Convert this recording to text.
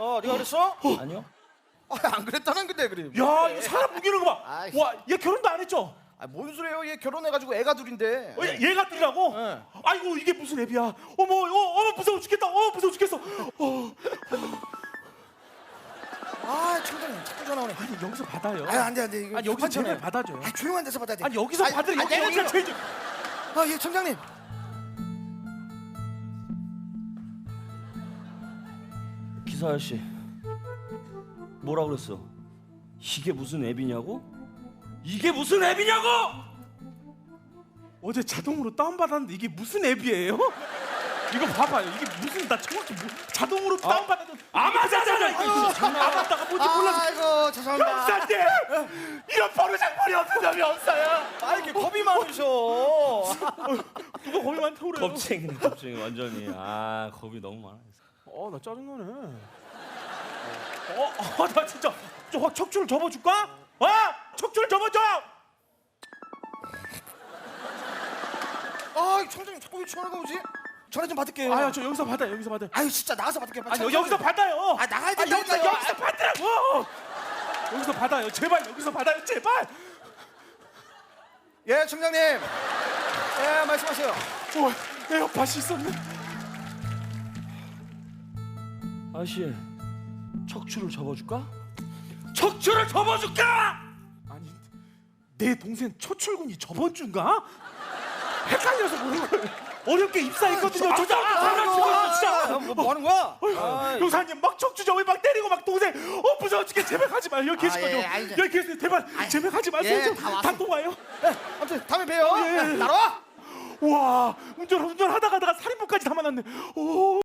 어, 네가 그랬어? 아니요. 아, 안 그랬다는 근데 그래. 야, 이 사람 무기는 거 봐. 아이. 와, 얘 결혼도 안 했죠? 아, 뭔 소리예요? 얘 결혼해가지고 애가 둘인데. 어, 얘- 얘가 둘이라고? 네. 아이고 이게 무슨 앱이야? 어머, 어, 어머 무서워 죽겠다. 어, 무서워 죽겠어. 어, 아, 청장님 자꾸 전화 오네. 아니 여기서 받아요. 아, 안 돼, 안 돼. 이거 아니 여기서 급한. 제발 받아줘요. 아, 조용한 데서 받아야 돼. 아니 여기서 아니, 받으 아니, 여기 내가 여기가 제일 좀- 아, 예, 청장님. 기사 아저씨 뭐라 그랬어? 이게 무슨 앱이냐고? 이게 무슨 앱이냐고? 어제 자동으로 다운 받았는데 이게 무슨 앱이에요? 이거 봐봐요. 이게 무슨 나 정확히 뭐, 자동으로 다운 받았던 아마자잖아 이거. 아마다가 뭔지 몰라서. 아이고, 죄송합니다. 형사님 이런 버르장머리 없는 놈이 없어요. 아, 이렇게 겁이 많으셔. 누가 거기만 태우래요? 겁쟁이네 겁쟁이 완전히 아 겁이 너무 많아 어나 짜증나네. 어, 어, 나 진짜 저확 척추를 접어줄까? 아, 척추를 접어줘. 아, 청장님 자꾸 왜 전화가 오지? 전화 좀 받을게요. 아유, 저 여기서 받아, 여기서 받아. 아유, 진짜 나가서 받을게요. 빨리 아니 청장님. 여기서 받아요. 아, 나가야 아, 여기서 된다니까요. 여기서 받으라고. 여기서 받아요. 제발 여기서 받아요. 제발. 예, 청장님. 예, 말씀하세요. 어, 에어팟이 있었네. 아저씨 척추를 접어줄까? 척추를 접어줄까? 아니, 내 동생 초출군이 저번 주인가? 헷갈려서 모르는 거예요. 어렵게 입사했거든요. 저 자, 아, 나 지금 진짜. 뭐, 뭐 하는 거야? 아, 용사님 막 척추 점을 막 때리고 막 동생 어 무서워 죽게 제발 가지 마요 여기 아, 계시거든요 예, 알죠. 여기 계세요 제발 제발 가지 마세요 예, 좀다 왔어요. 단통 와요 예, 아무튼 다음에 봬요. 예. 예, 따라와. 와 운전 운전하다 가 다가 살인범까지 담아놨네 오